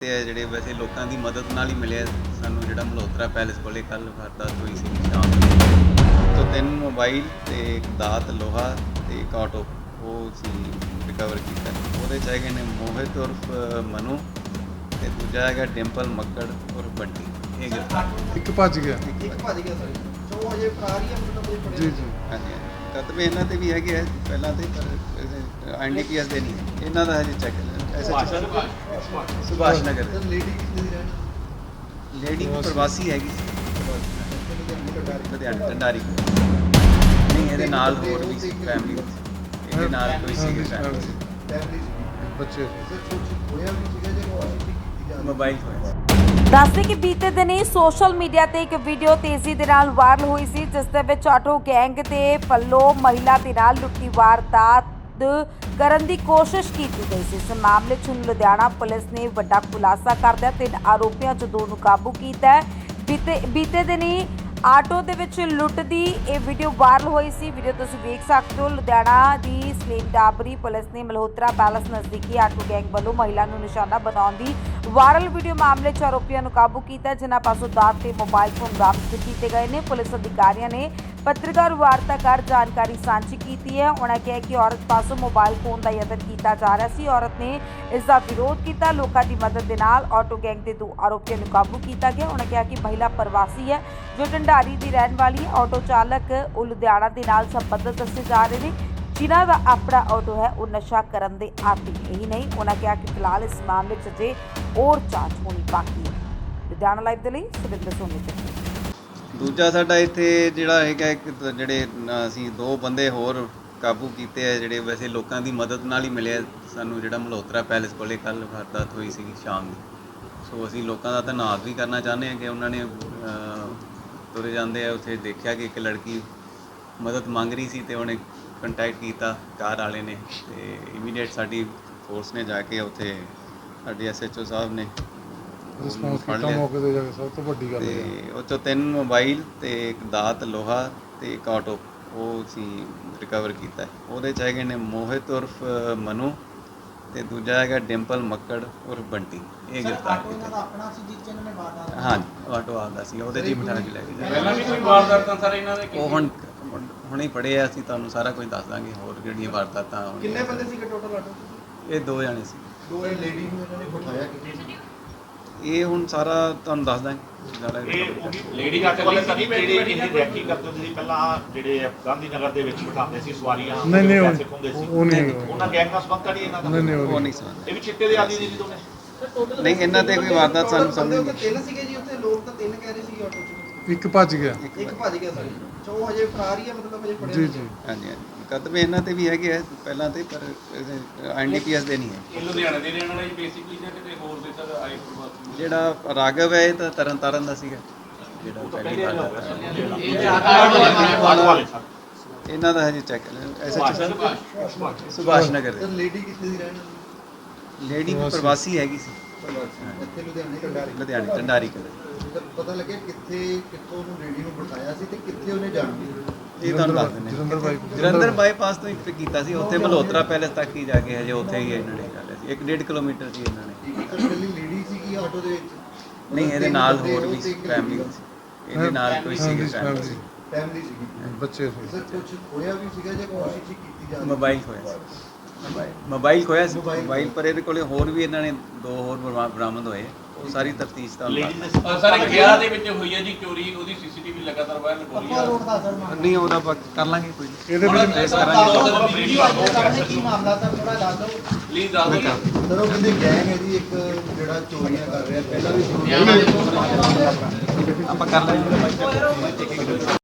ਤੇ ਇਹ ਜਿਹੜੇ ਵੈਸੇ ਲੋਕਾਂ ਦੀ ਮਦਦ ਨਾਲ ਹੀ ਮਿਲਿਆ ਸਾਨੂੰ ਜਿਹੜਾ ਮਲਹੋਤਰਾ ਪੈਲੇਸ ਕੋਲੇ ਕੱਲ ਵਾਰਦਾਤ ਹੋਈ ਸੀ ਸ਼ਾਮ ਨੂੰ। ਤੋਂ ਤਿੰਨ ਮੋਬਾਈਲ ਤੇ ਇੱਕ ਦਾਤ ਲੋਹਾ ਤੇ ਇੱਕ ਆਟੋ ਉਹ ਸੀ ਰਿਕਵਰ ਕੀਤਾ। ਉਹਦੇ ਚ ਹੈਗੇ ਨੇ ਮੋਹਿਤ ਉਰਫ ਮਨੂ ਤੇ ਦੂਜਾ ਹੈਗਾ ਡਿੰਪਲ ਮੱਕੜ ਉਰਫ ਬੰਟੀ। ਇਹ ਗ੍ਰਿਫਤਾਰ ਇੱਕ ਭੱਜ ਗਿਆ। ਇੱਕ ਭੱਜ ਗਿਆ ਸਰ ਸੋ ਅਜੇ ਫਰਾਰ ਹੀ ਆ ਮਤਲਬ ਫੜਿਆ ਜੀ ਜੀ। ਹਾਂਜੀ ਕਤਬੇ ਇਹਨਾਂ ਤੇ ਵੀ ਹੈਗੇ ਆ ਪਹਿਲਾਂ ਤੇ ਪਰ ਐਨਡੀਪੀਐਸ ਦੇ ਨਹੀਂ। ਇਹਨਾਂ ਦਾ ਹਜੇ check SH Subhash Nagar. Sir lady ਕਿੱਥੇ ਦੀ ਰਹਿਣ ਲੇਡੀ ਪ੍ਰਵਾਸੀ ਹੈਗੀ ਸੀ। ਲੁਧਿਆਣੇ ਲੁਧਿਆਣੇ ਢੰਡਾਰੀ ਨਹੀਂ ਇਹਦੇ ਨਾਲ ਹੋਰ ਵੀ ਸੀ ਫੈਮਿਲੀ ਇਹਦੇ ਨਾਲ ਕੋਈ ਸੀ ਹਾਂਜੀ, ਫੈਮਿਲੀ ਹਾਂਜੀ। ਫੈਮਿਲੀ ਸੀ ਬੱਚੇ। ਸਰ ਕੁਝ ਹੋਇਆ ਵੀ ਸੀਗਾ ਜੇ ਕੋਸ਼ਿਸ਼ ਕੀਤੀ ਜਾ ਰਹੀ ਮੋਬਾਈਲ ਫੋਨ ਦੱਸਦੇ ਕਿ ਬੀਤੇ ਦਿਨੀ ਸੋਸ਼ਲ ਮੀਡੀਆ ਤੇ ਇੱਕ ਵੀਡੀਓ ਤੇਜ਼ੀ ਦੇ ਨਾਲ ਵਾਇਰਲ ਹੋਈ ਸੀ ਜਿਸ ਦੇ ਵਿੱਚ ਆਟੋ ਗੈਂਗ ਦੇ ਪੱਲੋ ਮਹਿਲਾ ਦੇ ਨਾਲ ਲੁੱਟੀ ਵਾਰਦਾਤ ਕਰਨ ਦੀ ਕੋਸ਼ਿਸ਼ ਕੀਤੀ ਗਈ ਸੀ। ਇਸ ਮਾਮਲੇ 'ਚ ਲੁਧਿਆਣਾ ਪੁਲਿਸ ਨੇ ਵੱਡਾ ਖੁਲਾਸਾ ਕਰਦਿਆਂ ਤਿੰਨ ਆਰੋਪੀਆਂ 'ਚ ਦੋ ਨੂੰ ਕਾਬੂ ਕੀਤਾ ਹੈ। ਬੀਤੇ ਬੀਤੇ ਦਿਨੀ ਆਟੋ ਦੇ ਵਿੱਚ ਲੁੱਟ ਦੀ ਇਹ ਵੀਡੀਓ ਵਾਇਰਲ ਹੋਈ ਸੀ। ਵੀਡੀਓ ਤੁਸੀਂ ਵੇਖ ਸਕਦੇ ਹੋ। ਲੁਧਿਆਣਾ ਦੀ ਸਲੇਮ ਡਾਬਰੀ ਪੁਲਿਸ ਨੇ ਮਲਹੋਤਰਾ ਪੈਲਸ ਨਜ਼ਦੀਕੀ ਆਟੋ ਗੈਂਗ ਵੱਲੋਂ ਮਹਿਲਾ ਨੂੰ ਨਿਸ਼ਾਨਾ ਬਣਾਉਣ ਦੀ ਵਾਇਰਲ ਵੀਡੀਓ ਮਾਮਲੇ 'ਚ ਆਰੋਪੀਆਂ ਨੂੰ ਕਾਬੂ ਕੀਤਾ ਜਿਨ੍ਹਾਂ ਪਾਸੋਂ ਦਾਤ ਤੇ ਮੋਬਾਈਲ ਫੋਨ ਬਰਾਮਦ ਕੀਤੇ ਗਏ ਨੇ। ਪੁਲਿਸ ਅਧਿਕਾਰੀਆਂ ਨੇ ਪੱਤਰਕਾਰ ਵਾਰਤਾ ਕਰ ਜਾਣਕਾਰੀ ਸਾਂਝੀ ਕੀਤੀ ਹੈ। ਉਹਨਾਂ ਕਿਹਾ ਕਿ ਔਰਤ ਪਾਸੋਂ ਮੋਬਾਈਲ ਫੋਨ ਦਾ ਯਤਨ ਕੀਤਾ ਜਾ ਰਿਹਾ ਸੀ। ਔਰਤ ਨੇ ਇਸ ਦਾ ਵਿਰੋਧ ਕੀਤਾ। ਲੋਕਾਂ ਦੀ ਮਦਦ ਦੇ ਨਾਲ ਆਟੋ ਗੈਂਗ ਦੇ ਦੋ ਆਰੋਪੀਆਂ ਨੂੰ ਕਾਬੂ ਕੀਤਾ ਗਿਆ। ਉਹਨਾਂ ਕਿਹਾ ਕਿ ਮਹਿਲਾ ਪ੍ਰਵਾਸੀ ਹੈ, ਜੋ ਢੰਡਾਰੀ ਦੀ ਰਹਿਣ ਵਾਲੀ ਹੈ। ਆਟੋ ਚਾਲਕ ਉਹ ਲੁਧਿਆਣਾ ਦੇ ਨਾਲ ਸੰਬੰਧਿਤ ਦੱਸੇ ਜਾ ਰਹੇ ਨੇ, ਜਿਨ੍ਹਾਂ ਦਾ ਆਪਣਾ ਆਟੋ ਹੈ। ਉਹ ਨਸ਼ਾ ਕਰਨ ਦੇ ਆਦੀ ਇਹੀ ਨਹੀਂ। ਉਹਨਾਂ ਕਿਹਾ ਕਿ ਫਿਲਹਾਲ ਇਸ ਮਾਮਲੇ 'ਚ ਜੇ ਹੋਰ ਜਾਂਚ ਹੋਣੀ ਬਾਕੀ ਹੈ। ਲੁਧਿਆਣਾ ਲਾਈਵ ਦੇ ਲਈ ਸੁਰਿੰਦਰ ਸੋਨੀ ਚੱਕੀ ਦੂਜਾ ਸਾਡਾ ਇੱਥੇ ਜਿਹੜਾ ਹੈਗਾ ਇੱਕ ਜਿਹੜੇ ਅਸੀਂ ਦੋ ਬੰਦੇ ਹੋਰ ਕਾਬੂ ਕੀਤੇ ਆ, ਜਿਹੜੇ ਵੈਸੇ ਲੋਕਾਂ ਦੀ ਮਦਦ ਨਾਲ ਹੀ ਮਿਲਿਆ ਸਾਨੂੰ ਜਿਹੜਾ ਮਲਹੋਤਰਾ ਪੈਲੇਸ ਕੋਲੇ ਕੱਲ ਵਾਰਦਾਤ ਹੋਈ ਸੀ ਸ਼ਾਮ ਨੂੰ ਸੋ ਅਸੀਂ ਲੋਕਾਂ ਦਾ ਧੰਨਵਾਦ ਵੀ ਕਰਨਾ ਚਾਹੁੰਦੇ ਹਾਂ ਕਿ ਉਹਨਾਂ ਨੇ ਤੁਰੇ ਜਾਂਦੇ ਆ, ਉੱਥੇ ਦੇਖਿਆ ਕਿ ਇੱਕ ਲੜਕੀ ਮਦਦ ਮੰਗ ਰਹੀ ਸੀ ਤੇ ਉਹਨੇ ਕੰਟੈਕਟ ਕੀਤਾ ਕਾਰ ਵਾਲੇ ਨੇ ਤੇ ਇਮੀਡੀਏਟ ਸਾਡੀ ਫੋਰਸ ਨੇ ਜਾ ਕੇ ਉੱਥੇ, ਸਾਡੇ ਐਸਐਚਓ ਸਾਹਿਬ ਨੇ ਰਿਸਪੌਂਸ ਕੀਤਾ। ਮੌਕੇ ਤੇ ਜਾ ਕੇ ਸਭ ਤੋਂ ਵੱਡੀ ਗੱਲ ਹੈ ਤੇ ਉਹ ਚੋਂ ਤਿੰਨ ਮੋਬਾਈਲ ਤੇ ਇੱਕ ਦਾਤ ਲੋਹਾ ਤੇ ਇੱਕ ਆਟੋ ਉਹ ਸੀ ਰਿਕਵਰ ਕੀਤਾ। ਉਹਦੇ ਚ ਹੈਗੇ ਨੇ ਮੋਹਿਤ ਉਰਫ ਮਨੂ ਤੇ ਦੂਜਾ ਹੈਗਾ ਡਿੰਪਲ ਮੱਕੜ ਉਰਫ ਬੰਟੀ। ਇਹ ਗ੍ਰਿਫਤਾਰ ਆਟੋ ਇਹਨਾਂ ਦਾ ਕੀਤਾ ਆਪਣਾ ਸੀ ਜਿਸ ਚ ਇਹਨਾਂ ਨੇ ਵਾਰਦਾਤ ਹਾਂ ਉਹ ਆਟੋ ਆਉਂਦਾ ਸੀ ਉਹਦੇ ਚ ਹੀ ਬਿਠਾ ਕੇ ਲੈ ਕੇ ਜਾਂਦੇ ਪਹਿਲਾਂ ਵੀ ਕੋਈ ਵਾਰਦਾਤਾਂ ਸਰ ਇਹਨਾਂ ਦੇ ਉਹ ਹੁਣ ਹੁਣੇ ਪੜੇ ਆ ਅਸੀਂ ਤੁਹਾਨੂੰ ਸਾਰਾ ਕੁਝ ਦੱਸ ਦਾਂਗੇ ਹੋਰ ਕਿਹੜੀਆਂ ਵਾਰਦਾਤਾਂ ਹੋਣਗੀਆਂ। ਕਿੰਨੇ ਬੰਦੇ ਸੀਗੇ ਟੋਟਲ ਆਟੋ 'ਚ? ਇਹ ਦੋ ਜਾਣੇ ਸੀ। ਦੋ ਇਹ ਲੇਡੀ ਨੂੰ। ਇਹਨਾਂ ਨੇ ਬਿਠਾਇਆ ਕਿਤੇ ਇਹ ਹੁਣ ਸਾਰਾ ਤੁਹਾਨੂੰ ਦੱਸ ਦਾਂਗੇ ਜ਼ਿਆਦਾ ਲੇਡੀ ਘਾਟ ਵਾਲੇ ਸਰ ਜਿਹੜੇ ਇਹ ਰੈਕੀ ਕਰਦੇ ਹੁੰਦੇ ਸੀ ਪਹਿਲਾਂ ਜਿਹੜੇ ਗਾਂਧੀ ਨਗਰ ਦੇ ਵਿੱਚ ਬਿਠਾਉਂਦੇ ਸੀ ਸਵਾਰੀਆਂ ਨਹੀਂ ਨਹੀਂ ਉਹ- ਸੀ। ਨਹੀਂ ਉਹਨਾਂ ਗੈਂਗ ਨਾਲ ਸੰਬੰਧ ਕਰੀ ਇਹਨਾਂ ਦਾ। ਨਹੀਂ ਨਹੀਂ ਉਹ ਨਹੀਂ। ਨਹੀਂ ਸਮਝ ਇਹ ਵੀ ਚਿੱਟੇ ਦੇ ਆਦੀ ਜੀ ਦੋਨੇ। ਨਹੀਂ ਇਹਨਾਂ ਤੇ ਕੋਈ ਵਾਰਦਾਤ ਸਾਨੂੰ ਸਮਝ ਨਹੀਂ ਤਿੰਨ ਸੀਗੇ ਜੀ ਉੱਥੇ ਲੋਕ ਤਾਂ ਤਿੰਨ ਕਹਿ ਰਹੇ ਸੀਗੇ ਆਟੋ 'ਚ। ਇੱਕ ਭੱਜ ਗਿਆ। ਇੱਕ ਭੱਜ ਗਿਆ ਸਰ ਸੋ ਅਜੇ ਫਰਾਰ ਹੀ ਆ ਮਤਲਬ ਅਜੇ ਫੜਿਆ ਜੀ ਨਹੀਂ। ਜੀ। ਹਾਂਜੀ ਹਾਂਜੀ। ਕਦਮੇ ਇਹਨਾਂ ਤੇ ਵੀ ਹੈਗੇ ਆ ਪਹਿਲਾਂ ਤੇ ਪਰ ਐਨਡੀਪੀਐਸ ਦੇ ਨਹੀਂ ਹੈ। ਇਹ ਲੁਧਿਆਣੇ ਦੇ ਰਹਿਣ ਵਾਲੇ ਬੇਸਿਕਲੀ ਜਾਂ ਕਿਤੇ ਹੋਰ ਦੇ ਸਰ ਆਏ ਪ੍ਰਵਾਸੀ ਜਿਹੜਾ ਰਾਘਵ ਹੈ ਇਹ ਤਾਂ ਤਰਨ ਤਾਰਨ ਦਾ ਸੀਗਾ। ਜਿਹੜਾ ਪਹਿਲੀ ਵਾਰ ਇਹਨਾਂ ਦਾ ਹਜੇ ਚੈੱਕ ਐਸਐਚ ਸੁਭਾਸ਼। ਨਗਰ ਦੇ। ਲੇਡੀ ਕਿੱਥੇ ਦੀ ਰਹਿਣ ਵਾਲੀ ਲੇਡੀ ਪ੍ਰਵਾਸੀ। ਹੈਗੀ ਸੀ। ਇੱਥੇ ਲੁਧਿਆਣੇ ਕੰਡਾਰੀ ਲੁਧਿਆਣੇ ਢੰਡਾਰੀ ਕੋਲ ਸਰ ਪਤਾ ਲੱਗਿਆ ਕਿੱਥੇ ਕਿੱਥੋਂ ਉਹਨੂੰ ਲੇਡੀ ਨੂੰ ਬਿਠਾਇਆ ਸੀ ਤੇ ਕਿੱਥੇ ਉਹਨੇ ਜਾਣਾ? ਇਹ ਤੁਹਾਨੂੰ ਦੱਸ ਦਿੰਦੇ ਜਲੰਧਰ ਬਾਈ ਜਲੰਧਰ ਬਾਈਪਾਸ ਤੋਂ ਹੀ ਪਿਕ ਕੀਤਾ ਸੀ ਉੱਥੇ ਮਲਹੋਤਰਾ ਪੈਲੇਸ ਤੱਕ ਹੀ ਜਾ ਕੇ ਹਜੇ ਉੱਥੇ ਹੀ ਇਹਨਾਂ ਨੇ ਕਰ ਲਿਆ ਸੀ 1.5 ਕਿਲੋਮੀਟਰ ਸੀ ਇਹਨਾਂ ਨੇ। ਇੱਕ ਇਕੱਲੀ ਲੇਡੀ ਸੀਗੀ ਆਟੋ ਦੇ ਵਿੱਚ। ਨਹੀਂ ਇਹਦੇ ਨਾਲ ਹੋਰ ਵੀ ਸੀ। ਫੈਮਿਲੀ ਇਹਦੇ ਨਾਲ ਕੋਈ ਸੀ। ਫੈਮਿਲੀ ਸੀਗੀ। ਬੱਚੇ ਸਰ ਕੁਝ ਹੋਇਆ ਵੀ ਸੀਗਾ ਜੇ ਕੋਸ਼ਿਸ਼ ਹੀ ਕੀਤੀ ਜਾ ਰਹੀ ਮੋਬਾਈਲ ਖੋਇਆ ਸੀ। ਮੋਬਾਈਲ ਮੋਬਾਈਲ ਖੋਇਆ ਸੀ। ਮੋਬਾਈਲ ਪਰ ਇਹਦੇ ਕੋਲੇ ਹੋਰ ਵੀ ਇਹਨਾਂ ਨੇ ਦੋ ਹੋਰ ਬਰਾ- ਬਰਾਮਦ ਹੋਏ। ਉਹ ਸਾਰੀ ਤਫਤੀਸ਼ ਦਾ ਲੇਡੀ ਦੇ ਸਰ ਇੱਕ ਵਿਆਹ ਦੇ ਵਿੱਚ ਹੋਈ ਹੈ ਜੀ ਚੋਰੀ ਉਹਦੀ ਸੀਸੀਟੀਵੀ ਲਗਾਤਾਰ ਵਾਇਰਲ ਹੋ ਰਹੀ ਆਪਾਂ ਹੈ ਰੋਡ ਦਾ ਸਰ ਮਾਮਲਾ। ਨਹੀਂ ਉਹਦਾ ਆਪਾਂ ਕਰ ਲਾਂਗੇ ਕੋਈ। ਇਹਦੇ ਵਿੱਚ ਟ੍ਰੇਸ ਕਰਾਂਗੇ। ਕੀ ਮਾਮਲਾ ਸਰ? ਥੋੜਾ ਦੱਸ ਦਿਓ। ਪਲੀਜ਼ ਦੱਸ ਦਿਓ। ਸਰ ਉਹ ਕਹਿੰਦੇ ਗੈਂਗ ਹੈ ਜੀ ਇੱਕ ਜਿਹੜਾ ਚੋਰੀਆਂ ਕਰ ਰਿਹਾ ਪਹਿਲਾਂ ਵੀ ਆਪਾਂ ਕਰ ਲਾਂਗੇ।